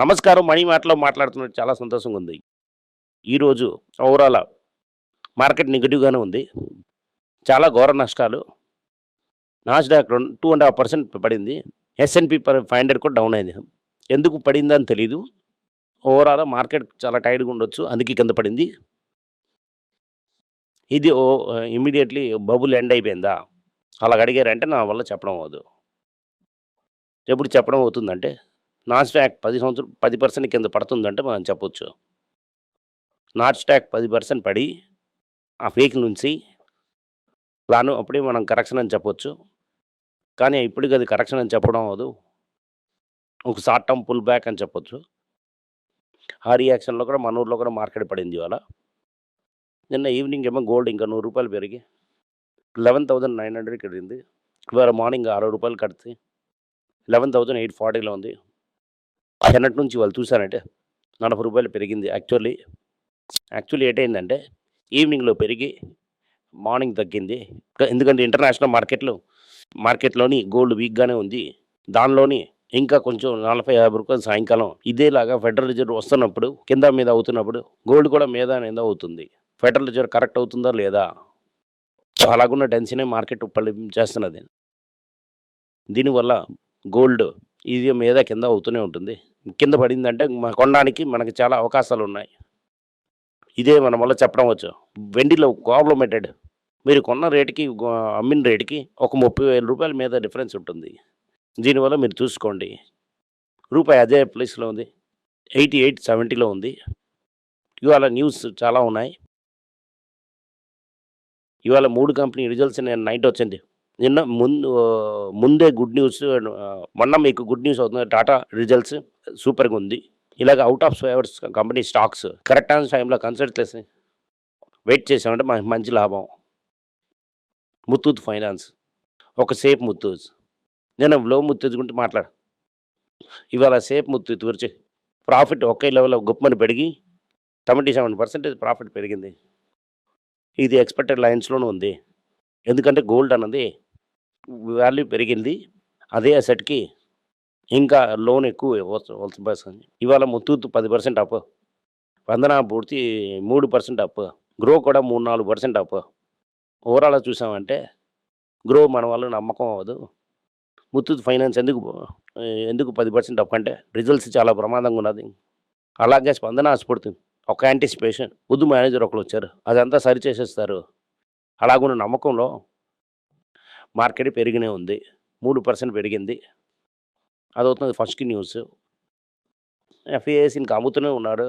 నమస్కారం మణి మాటలో మాట్లాడుతున్నట్టు చాలా సంతోషంగా ఉంది ఈరోజు ఓవరాల్ మార్కెట్ నెగిటివ్గానే ఉంది. చాలా ఘోర నష్టాలు. నాస్డాక్ రెండు టూ అండ్ హాఫ్ పర్సెంట్ పడింది. ఎస్ఎన్పి ఫైవ్ హండ్రెడ్ కూడా డౌన్ అయింది. ఎందుకు పడిందని తెలీదు. ఓవరాల్ మార్కెట్ చాలా టైట్గా ఉండొచ్చు. అందుకే కింద పడింది. ఇది ఓ ఇమీడియట్లీ బబుల్ ఎండ్ అయిపోయిందా? అలా అడిగారంటే నా వల్ల చెప్పడం అవ్వదు. ఎప్పుడు చెప్పడం అవుతుందంటే నాన్ స్టాక్ పది సంవత్సరం పది పర్సెంట్ కింద పడుతుందంటే మనం చెప్పొచ్చు. నాట్ స్టాక్ పది పర్సెంట్ పడి ఆ ఫేక్ నుంచి ప్లాను అప్పుడే మనం కరెక్షన్ అని చెప్పొచ్చు. కానీ ఇప్పటికి అది కరెక్షన్ అని చెప్పడం అవ్వదు. ఒక షార్ట్ టర్మ్ పుల్ బ్యాక్ అని చెప్పొచ్చు. ఆ రియాక్షన్లో కూడా మన ఊర్లో కూడా మార్కెట్ పడింది ఇవాళ. నిన్న ఈవినింగ్ ఏమో గోల్డ్ ఇంకా నూరు రూపాయలు పెరిగి లెవెన్ థౌజండ్ నైన్ హండ్రెడ్ వెళ్ళింది. ఇవాళ మార్నింగ్ అరవై రూపాయలు కడితే లెవెన్ థౌజండ్ ఎయిట్ ఫార్టీలో ఉంది. నిన్నటి నుంచి వాళ్ళు చూసానంటే నలభై రూపాయలు పెరిగింది. యాక్చువల్లీ యాక్చువల్లీ ఏటైందంటే ఈవినింగ్లో పెరిగి మార్నింగ్ తగ్గింది. ఎందుకంటే ఇంటర్నేషనల్ మార్కెట్లో మార్కెట్లోని గోల్డ్ వీక్గానే ఉంది. దానిలోని ఇంకా కొంచెం నలభై యాభై రూపాయలు సాయంకాలం ఇదేలాగా ఫెడరల్ రిజర్వ్ వస్తున్నప్పుడు కింద మీద అవుతున్నప్పుడు గోల్డ్ కూడా మీద మీద అవుతుంది. ఫెడరల్ రిజర్వ్ కరెక్ట్ అవుతుందా లేదా? సో అలాగున్న టెన్షనే మార్కెట్ పల్లి చేస్తున్నది. దీనివల్ల గోల్డ్ ఇది మీద కింద అవుతూనే ఉంటుంది. కింద పడిందంటే కొనడానికి మనకి చాలా అవకాశాలు ఉన్నాయి. ఇదే మనం వల్ల చెప్పడం వచ్చు. వెండిలో కాంప్లిమెంటెడ్. మీరు కొన్న రేటుకి అమ్మిన రేటుకి ఒక ముప్పై వేల రూపాయల మీద డిఫరెన్స్ ఉంటుంది. దీనివల్ల మీరు చూసుకోండి. రూపాయి అదే ప్లేస్లో ఉంది. ఎయిటీ ఎయిట్ సెవెంటీలో ఉంది. ఇవాళ న్యూస్ చాలా ఉన్నాయి. ఇవాళ మూడు కంపెనీ రిజల్ట్స్ నేను నైట్ వచ్చింది. నిన్న ముందు ముందే గుడ్ న్యూస్ మొన్న మీకు గుడ్ న్యూస్ అవుతుంది. టాటా రిజల్ట్స్ సూపర్గా ఉంది. ఇలాగ out of favours company stocks correct on టైంలో కన్సల్ట్ చేసి వెయిట్ చేసామంటే మనకి మంచి లాభం. ముత్తూత్ ఫైనాన్స్ ఒక సేఫ్ ముత్తూజ్. నేను లో ముత్తూజ్ గురించి మాట్లాడు ఇవాళ సేఫ్ ముత్తూత్ గురించి ప్రాఫిట్ ఒకే లెవెల్లో గొప్పని పెరిగి సెవెంటీ సెవెన్ పర్సెంటేజ్ ప్రాఫిట్ పెరిగింది. ఇది ఎక్స్పెక్టెడ్ లైన్స్లోనే ఉంది. ఎందుకంటే గోల్డ్ అన్నది వాల్యూ పెరిగింది. అదే అసెట్కి ఇంకా లోన్ ఎక్కువ వస్తుంది. ఇవాళ ముత్తూత్ పది పర్సెంట్ అప్. వందన పూర్తి మూడు పర్సెంట్ అప్. గ్రో కూడా మూడు నాలుగు పర్సెంట్ అప్. ఓవరాల్ చూసామంటే గ్రో మన వాళ్ళు నమ్మకం అవ్వదు. ముత్తూత్ ఫైనాన్స్ ఎందుకు ఎందుకు పది పర్సెంట్ అప్ అంటే రిజల్ట్స్ చాలా ప్రమాదంగా ఉన్నది. అలాగే స్పందన ఆశపడుతుంది ఒక యాంటిసిపేషన్. వద్దు మేనేజర్ ఒకరు వచ్చారు. అదంతా సరి చేసేస్తారు అలాగున్న నమ్మకంలో మార్కెట్ పెరిగినే ఉంది. మూడు పర్సెంట్ పెరిగింది. అదవుతుంది ఫస్ట్ న్యూస్. ఎఫ్ఏఎస్ ఇంకా అమ్ముతూనే ఉన్నారు.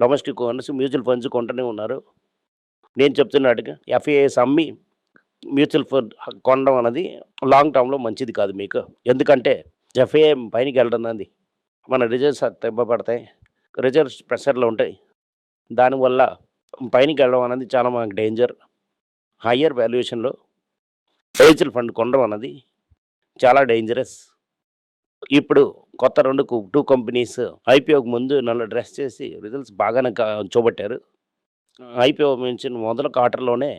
డొమెస్టిక్ ఓనర్స్ మ్యూచువల్ ఫండ్స్ కొంటూనే ఉన్నారు. నేను చెప్తున్నట్టుగా ఎఫ్ఏఎస్ అమ్మి మ్యూచువల్ ఫండ్ కొనడం అనేది లాంగ్ టర్మ్లో మంచిది కాదు మీకు. ఎందుకంటే ఎఫ్ఏ పైనకి వెళ్ళడం మన రిజర్వ్స్ తెప్పబడతాయి రిజర్వ్స్ ప్రెషర్లో ఉంటాయి. దానివల్ల పైనకి వెళ్ళడం అనేది చాలా మనకు డేంజర్. హయ్యర్ వాల్యుయేషన్లో మ్యూచువల్ ఫండ్ కొనడం అన్నది చాలా డేంజరస్ ఇప్పుడు కొత్త రెండు టూ కంపెనీస్ ఐపీఓకి ముందు నన్ను డ్రెస్ చేసి రిజల్ట్స్ బాగానే చూపెట్టారు. ఐపీఓ నుంచి మొదల క్వార్టర్లోనే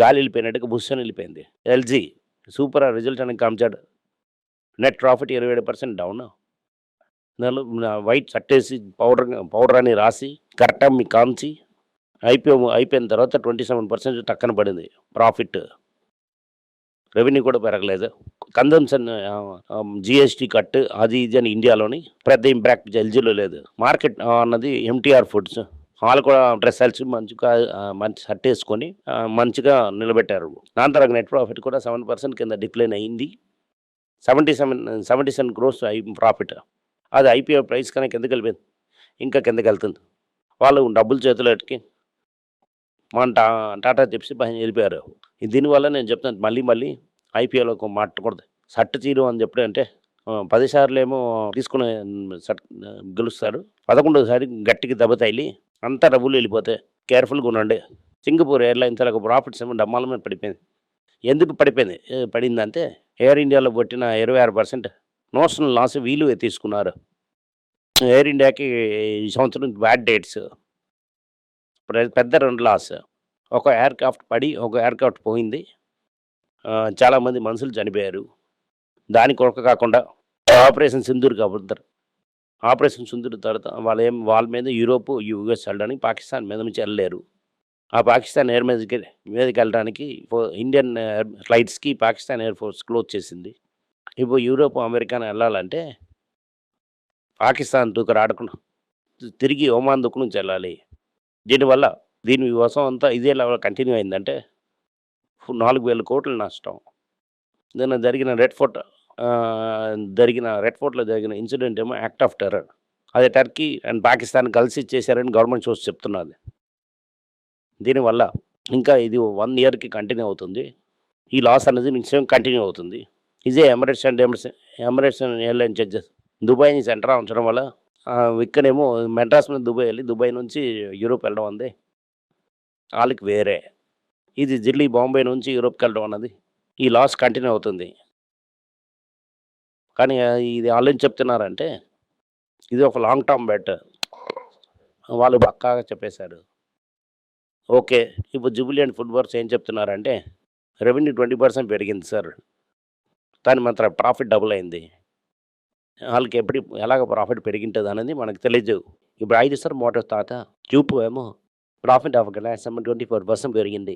గాలి వెళ్ళిపోయినట్టుగా బుస్సని వెళ్ళిపోయింది. ఎల్జీ సూపర్ రిజల్ట్ అని కాంచాడు. నెట్ ప్రాఫిట్ ఇరవై ఏడు పర్సెంట్ డౌన్ నన్ను వైట్ చట్టేసి పౌడర్ పౌడర్ అని రాసి కరెక్ట్గా మీకు కాంచి ఐపీఓ అయిపోయిన తర్వాత ట్వంటీ సెవెన్ పర్సెంట్ టక్కన పడింది. ప్రాఫిట్ రెవెన్యూ కూడా పెరగలేదు. కన్జంప్షన్ జిఎస్టీ కట్ అది ఇది అని ఇండియాలోని పెద్ద ఇంపాక్ట్ ఎల్జీలో లేదు. మార్కెట్ అన్నది ఎంటీఆర్ ఫుడ్స్. వాళ్ళు కూడా డ్రెస్ సెల్స్ మంచిగా మంచి షర్ట్ వేసుకొని మంచిగా నిలబెట్టారు. దాని తర్వాత నెట్ ప్రాఫిట్ కూడా సెవెన్ పర్సెంట్ కింద డిక్లైన్ అయింది. Seventy seven seventy seven crores profit. అది ఐపీఓ ప్రైస్ కన్నా కిందకి వెళ్ళిపోయింది. ఇంకా కిందకి వెళ్తుంది. వాళ్ళు డబ్బులు చేతిలో ఎట్టుకి మన టా టాటా చెప్పి పైన వెళ్ళిపోయారు. దీనివల్ల నేను చెప్తాను మళ్ళీ మళ్ళీ ఐపీఎల్ ఒక మాట్లాడకూడదు. సట్టు తీరు అని చెప్పడం అంటే పదిసార్లు పది సార్లు ఏమో తీసుకుని సట్ గెలుస్తారు పదకొండోసారి గట్టికి దెబ్బ తగిలి అంతా డబ్బులు వెళ్ళిపోతాయి కేర్ఫుల్గా ఉండండి. సింగపూర్ ఎయిర్లైన్స్ ఒక ప్రాఫిట్స్ ఏమో డమ్మాల మీద పడిపోయింది. ఎందుకు పడిపోయింది? పడిందంటే ఎయిర్ ఇండియాలో పట్టిన ఇరవై ఆరు పర్సెంట్ నోషనల్ లాస్ వీలు తీసుకున్నారు. ఎయిర్ ఇండియాకి ఈ సంవత్సరం బ్యాడ్ డేట్స్. పెద్ద రెండు లాస్. ఒక ఎయిర్క్రాఫ్ట్ పడి ఒక ఎయిర్క్రాఫ్ట్ పోయింది. చాలామంది మనుషులు చనిపోయారు. దాని కొరక కాకుండా ఆపరేషన్ సింధూర్ కాబట్టి ఆపరేషన్ సింధూర్ తర్వాత వాళ్ళు ఏం వాళ్ళ మీద యూరోప్ యుఎస్ వెళ్ళడానికి పాకిస్తాన్ మీద నుంచి వెళ్ళలేరు. ఆ పాకిస్తాన్ ఎయిర్ మీదకి మీదకి వెళ్ళడానికి ఇండియన్ ఫ్లైట్స్కి పాకిస్తాన్ ఎయిర్ ఫోర్స్ క్లోజ్ చేసింది. ఇప్పుడు యూరోప్ అమెరికా వెళ్ళాలంటే పాకిస్తాన్ దూకు రాడకుండా తిరిగి ఒమాన్ దుక్కు నుంచి వెళ్ళాలి. దీనివల్ల దీని కోసం అంతా ఇదే లెవెల్ కంటిన్యూ అయిందంటే నాలుగు వేల కోట్ల నష్టం. నిన్న జరిగిన రెడ్ ఫోర్ట్ జరిగిన రెడ్ ఫోర్ట్లో జరిగిన ఇన్సిడెంట్ ఏమో యాక్ట్ ఆఫ్ టెర్రర్ అదే టర్కీ అండ్ పాకిస్తాన్ కలిసి చేశారని గవర్నమెంట్ చూసి చెప్తున్నది. దీనివల్ల ఇంకా ఇది వన్ ఇయర్కి కంటిన్యూ అవుతుంది. ఈ లాస్ అనేది నిశ్చయం కంటిన్యూ అవుతుంది. ఇదే Emirates and Emirates Emirates and airline Dubai నుంచి సెంటర్ ఉంచడం వల్ల ఇక్కడేమో మెడ్రాస్ మీద దుబాయ్ వెళ్ళి దుబాయ్ నుంచి యూరోప్ వెళ్ళడం అంది. వాళ్ళకి వేరే. ఇది ఢిల్లీ బాంబే నుంచి యూరోప్కి వెళ్ళడం అన్నది. ఈ లాస్ కంటిన్యూ అవుతుంది. కానీ ఇది వాళ్ళు ఏం చెప్తున్నారంటే ఇది ఒక లాంగ్ టర్మ్ బెట్. వాళ్ళు పక్కాగా చెప్పేశారు. ఓకే ఇప్పుడు జూబిలియన్ ఫుడ్ ఫుట్బాల్స్ ఏం చెప్తున్నారంటే రెవెన్యూ ట్వంటీ పర్సెంట్ పెరిగింది సార్. దాని మాత్రం ప్రాఫిట్ డబుల్ అయింది. వాళ్ళకి ఎప్పుడు ఎలాగ ప్రాఫిట్ పెరిగింటుంది అనేది మనకు తెలియదు. ఇప్పుడు ఐదు సార్ మోటార్ తాత చూపు ఏమో. ప్రాఫిట్ అవ్వగల ఎస్ఎం ట్వంటీ ఫోర్ పర్సెంట్ పెరిగింది.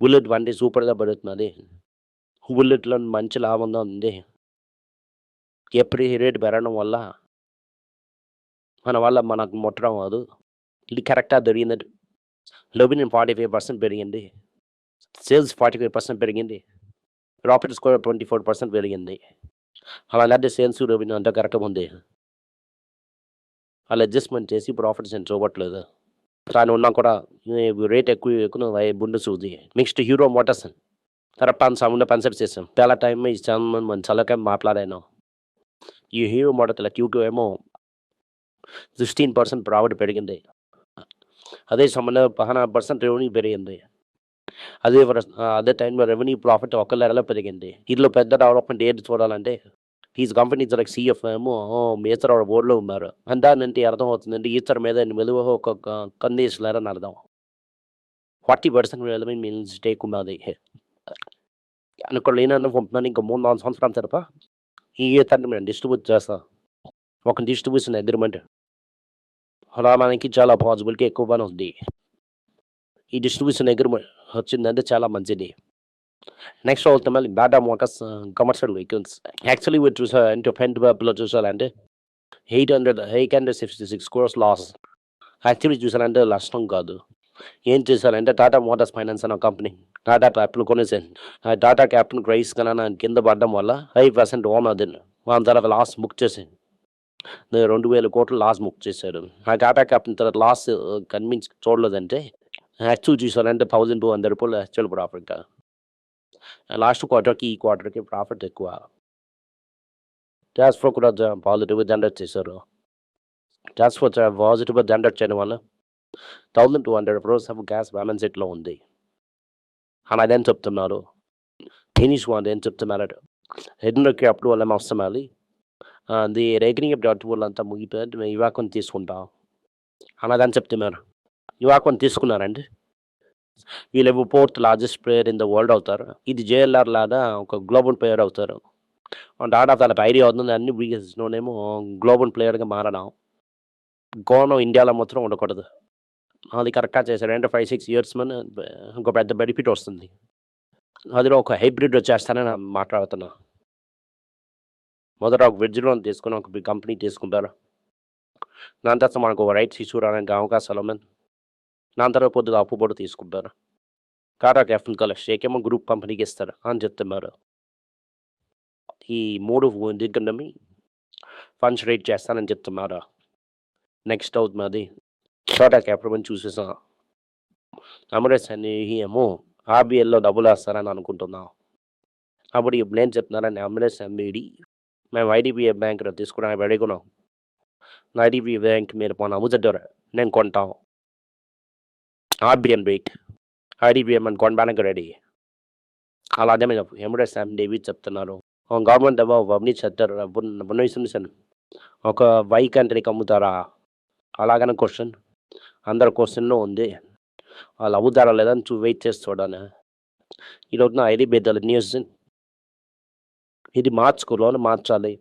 బుల్లెట్ బండి సూపర్గా పెరుగుతున్నది బుల్లెట్లో మంచి లాభంగా ఉంది ఎప్పుడు రేట్ పెరగడం వల్ల మన వల్ల మనకు ముట్టడం కాదు. ఇది కరెక్టా దొరికింది లెవెన్ ఫార్టీ ఫైవ్ పర్సెంట్ పెరిగింది. సేల్స్ ఫార్టీ ఫైవ్ పర్సెంట్ పెరిగింది. Profit score twenty four percent పెరిగింది అలాంటి సేల్స్ రెవెన్యూ అంతా కరెక్ట్గా ఉంది. వాళ్ళు అడ్జస్ట్మెంట్ చేసి ప్రాఫిట్స్ నేను చూపట్లేదు. కానీ ఉన్నా కూడా రేట్ ఎక్కువ ఎక్కువ బుండు సూది. నెక్స్ట్ హీరో మోటార్స్ తర్వాత సౌండ్ పన్సెప్ట్ చేసాం చాలా టైం ఇచ్చాము మన చాలా మాట్లాడాను ఈ హీరో మోటార్ ట్యూక్ ఏమో సిక్స్టీన్ పర్సెంట్ ప్రాఫిట్ పెరిగింది. అదే సమయంలో పదహారు పర్సెంట్ రెవెన్యూ పెరిగింది. అదే అదే టైంలో రెవెన్యూ ప్రాఫిట్ ఒక లెవెల్లో పెరిగింది. ఇందులో పెద్ద డెవలప్మెంట్ ఏది చూడాలంటే హీస్ కంపెనీస్ లైక్ సిఎఫ్ ఏమో ఈతర్ బోర్డులో ఉన్నారు. అంతా అంటే అర్థం అవుతుందంటే ఈతర్ మీద మెలువ ఒక కందేసలేరని అర్థం. Forty percent revenue means take ఉన్నది అనుకో లేనన్న పంపుతున్నాను ఇంకా మూడు నాలుగు సంవత్సరాల తరప ఈ ఈతర్ని మేము డిస్ట్రిబ్యూట్ చేస్తాం. ఒక డిస్ట్రిబ్యూషన్ అగ్రిమెంట్ అలా మనకి చాలా పాజిబిలిటీ ఎక్కువగానే ఉంది. ఈ డిస్ట్రిబ్యూషన్ అగ్రిమెంట్ వచ్చిందంటే చాలా మంచిది. నెక్స్ట్ వెళ్తాం మళ్ళీ Tata Motors commercial vehicles actually మీరు చూసా అంటే పెంట్ వెబ్లో చూసారంటే eight hundred eight hundred sixty six crores loss actually చూసారంటే నష్టం కాదు ఏం చేశారంటే టాటా మోటార్స్ ఫైనాన్స్ అనే కంపెనీ టాటా క్యాపిటల్ కొనేసాను ఆ టాటా క్యాపిటల్ ప్రైస్ కన్నా కింద పడడం వల్ల ఫైవ్ పర్సెంట్ ఓన్ అది వాళ్ళ తర్వాత లాస్ బుక్ చేసాను రెండు వేల కోట్లు లాస్ బుక్ చేశారు ఆ టాటా క్యాపిటల్ తర్వాత లాస్ కన్విన్స్ చూడలేదంటే యాక్చువల్ చూసారంటే థౌజండ్ టూ హండ్రెడ్ రూపాయలు యాక్చువల్ ప్రాఫిట్ లాస్ట్ క్వార్టర్కి ఈ క్వార్టర్కి ప్రాఫిట్ ఎక్కువ. ట్యాక్స్ ఫ్లో కూడా పాజిటివ్ జనరేట్ చేశారు. ట్యాక్స్ ఫ్లో పాజిటివ్ జనరేట్ చేయడం వల్ల thousand two hundred crores of gas balance షీట్లో ఉంది. అని అదేం చెప్తున్నారు? ఫినిష్ వాళ్ళు ఏం చెప్తున్నారు? హెడ్నర్కి అప్పుడు వల్ల అవసరమాలి అది రేకనింగ్ డాట్ వల్ల అంతా ముగిపోయి మేము ఇవాకొని తీసుకుంటాం. అని అదని చెప్తున్నారు? ఇవాకొని తీసుకున్నారండి? వీళ్ళు fourth largest player in the world అవుతారు. ఇది జేఎల్ఆర్ లాగా ఒక గ్లోబల్ ప్లేయర్ అవుతారు. డాటా తల ఐడియా అవుతుంది అన్ని బిజినెస్లోనేమో గ్లోబల్ ప్లేయర్గా మారడం. గోనం ఇండియాలో మాత్రం ఉండకూడదు. అది కరెక్ట్గా చేశారు అంటే ఫైవ్ సిక్స్ ఇయర్స్ మన ఒక పెద్ద బెనిఫిట్ వస్తుంది. అదిలో ఒక హైబ్రిడ్ వచ్చేస్తానని మాట్లాడుతున్నా. మొదట ఒక వెజ్ లోన్ తీసుకుని ఒక కంపెనీ తీసుకుంటారు. దాని తర్వాత మనకు రైట్స్ ఇష్యూ రావడానికి అవకాశాలు ఉన్నాయి. నా తర్వాత పొద్దుగా అప్పు కూడా తీసుకుంటారు టాటా క్యాపిటల్ కలెక్ట్ ఏకేమో గ్రూప్ కంపెనీకి ఇస్తారు అని చెప్తున్నారు. ఈ మూడు దగ్గర ఫండ్స్ రేట్ చేస్తానని చెప్తున్నారు. నెక్స్ట్ అవుతుంది టాటా క్యాపిటల్ అని చూసేసా. అమరేష్ అని ఏమో ఆర్బీఎల్లో డబ్బులు వేస్తారని అనుకుంటున్నాం. అప్పుడు ఇప్పుడు నేను చెప్తున్నారని అమరేష్ ఎంబీడి మేము ఐడిబిఐ బ్యాంక్లో తీసుకోవడానికి అడుగున్నాం ఐడిబిఐ బ్యాంక్ మీరు మన అమ్ముతారు? నేను కొంటాం. ఆర్బిఎన్ బ్రేక్ అండ్ గోన్ కొనడానికి రెడీ అలాగే మేము శామ్ డేవిడ్ చెప్తున్నారు. గవర్నమెంట్ ఏమో అవన్నీ చెప్తారు బున్నీసన్ ఒక వై కంట్రీకి అమ్ముతారా అలాగనే క్వశ్చన్ అందరు క్వశ్చన్లో ఉంది. వాళ్ళు అమ్ముతారా లేదా అని చూ వెయిట్ చేసి చూడాలి. ఈరోజు ఐడి బెద్దలు న్యూస్. ఇది మార్చుకో లోన్ మార్చాలి.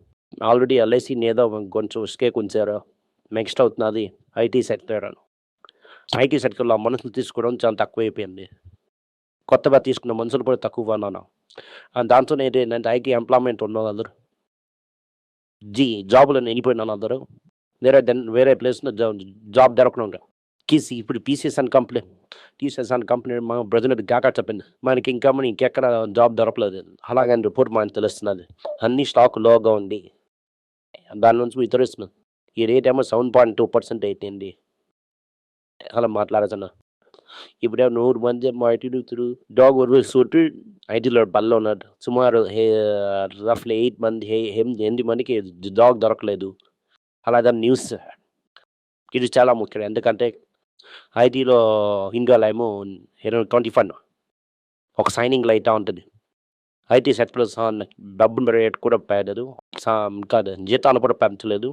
ఆల్రెడీ ఎల్ఐసి ఏదో కొంచెం ఉసుకే ఉంచారు. నెక్స్ట్ అవుతున్నది ఐటీ సెక్టర్ ఐటీ ఆ మనుషులు తీసుకోవడం చాలా తక్కువైపోయింది. కొత్తగా తీసుకున్న మనుషులు కూడా తక్కువ అన్నాను దాంతో ఏంటంటే ఐటీ ఎంప్లాయ్మెంట్ ఉన్నది అందరు. జీ జాబులను వెళ్ళిపోయినాను అందరు. వేరే దెన్ వేరే ప్లేస్లో జాబ్ దొరకడం కీసీ ఇప్పుడు పీసీఎస్ పీసీఎస్ఎన్ కంపెనీ అండ్ కంపెనీ మా బ్రదర్ గాక చెప్పింది. మనకి ఇంకా మనం ఇంకెక్కడ జాబ్ దొరకలేదు. అలాగని రిపోర్ట్ మనకి తెలుస్తున్నది. అన్ని స్టాక్ లోగా ఉంది. దాని నుంచి వితరిస్తున్నాం ఈ రేట్ ఏమో సెవెన్ పాయింట్ టూ పర్సెంట్ అయిపోయింది. అలా మాట్లాడుతున్నా ఇప్పుడే నూరు మంది మా ఐటీ డాగ్ చుట్టూ ఐటీలో బల్ల ఉన్నాడు. సుమారు రఫ్లీ ఎయిట్ మంది హే- ఎనిమిది మందికి డాగ్ దొరకలేదు. అలాగే న్యూస్. ఇది చాలా ముఖ్యం. ఎందుకంటే ఐటీలో ఇండియాలో ఏమో ట్వంటీ ఫన్ ఒక సైనింగ్ లైట్ ఉంటుంది. ఐటీ సెక్టర్స్ డబ్బును రేట్ కూడా పెరగదు కాదు ఇంకా జీతాలు కూడా పెంచలేదు.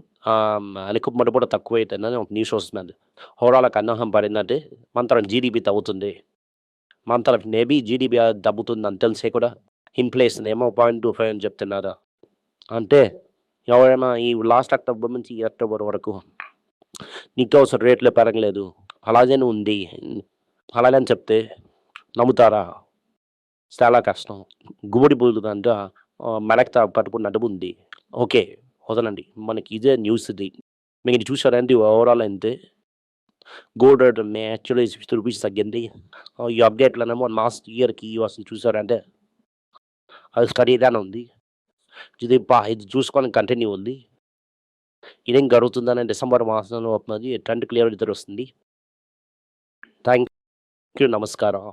ఎక్విప్మెంట్ కూడా తక్కువ అవుతుందని ఒక న్యూస్ వస్తుంది హోరాలకు అన్నహం పడిందంటే మంత్రం జీడిపి తగ్గుతుంది. మంత్రం మేబీ జీడిపి తగ్గుతుందని తెలిసే కూడా ఇన్ఫ్లేషన్ ఏమో పాయింట్ టూ ఫైవ్ అని చెప్తున్నారు? అంటే ఎవరైనా ఈ లాస్ట్ అక్టోబర్ నుంచి ఈ అక్టోబర్ వరకు నిత్యావసర రేట్లు పెరగలేదు. అలాగే ఉంది. అలాగే అని చెప్తే నమ్ముతారా? చాలా కష్టం. గుమ్మడి పూలుదంట మెలక్తా పట్టుకున్నట్టు ఉంది. ఓకే వదలండి. మనకి ఇదే న్యూస్ ఇది. మీకు ఇది చూసారంటే ఓవరాల్ అయితే? Gold rate actually sixty rupees తగ్గింది. ఈ అప్డేట్లనేమో లాస్ట్ ఇయర్కి వస్తుంది చూసారంటే అది ఖరీదానే ఉంది. ఇది బా ఇది చూసుకొని కంటిన్యూ ఉంది. ఇదేం జరుగుతుందని డిసెంబర్ మాసంలో వస్తున్నది ట్రెండ్ క్లియర్ ఇద్దరు వస్తుంది. థ్యాంక్ యూ నమస్కారం.